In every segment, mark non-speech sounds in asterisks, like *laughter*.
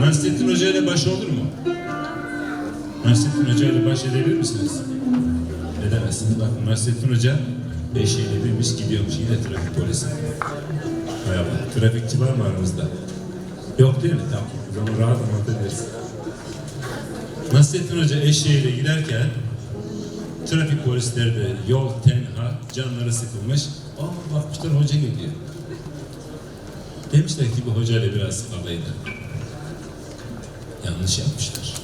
Nasrettin Hoca ile baş olur mu? Nasrettin Hoca ile baş edebilir misiniz? Edemezsiniz. Bakın Nasrettin Hoca eşeğiyle binmiş gidiyormuş yine trafik polisi. Merhaba. Trafikçi var mı aranızda? Yok değil mi? Tamam. O zaman rahat anlatabiliriz. Nasrettin Hoca eşeğiyle giderken trafik polisleri de yol tenha, canları sıkılmış. Aa bakmışlar hoca geliyor. Demişler ki bu hocayla biraz alaydı. Yanlış yapmışlar.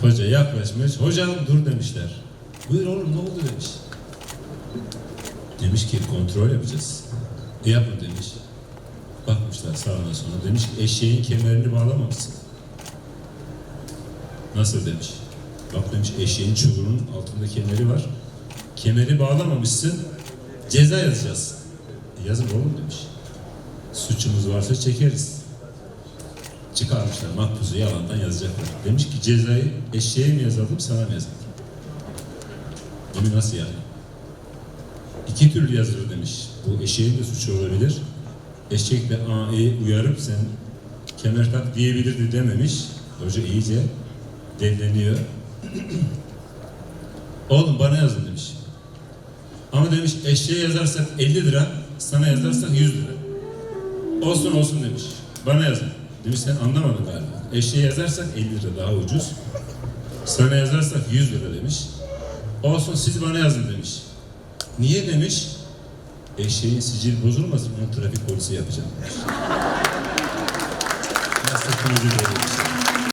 Hoca yaklaşmış. Hocam dur demişler. Buyur oğlum ne oldu demiş. Demiş ki kontrol yapacağız. E yapın demiş. Bakmışlar sağına sonra. Demiş ki eşeğin kemerini bağlamamışsın. Nasıl demiş. Bak demiş eşeğin çubuğunun altında kemeri var. Kemeri bağlamamışsın. Ceza yazacağız. E yazın oğlum demiş. Suçumuz varsa çekeriz. Çıkarmışlar makbuzu yalandan yazacaklar. Demiş ki cezayı eşeğe mi yazalım sana mı yazalım? Demiş nasıl yani? İki türlü yazılır demiş. Bu eşeğin de suçu olabilir. Eşek de A'yı uyarıp sen kemer tak diyebilirdi dememiş. Hoca iyice delleniyor. *clears throat* Oğlum bana yazın demiş. Ama demiş eşeğe yazarsak 50 lira, sana yazarsak 100 lira. Olsun olsun demiş. Bana yazın. Demiş sen anlamadın galiba. Eşeğe yazarsak 50 lira daha ucuz. Sana yazarsak 100 lira demiş. Olsun siz bana yazın demiş. Niye demiş? Eşeğin sicil bozulmasın, onu trafik polisi yapacağım demiş. Nasıl kılıcı şey.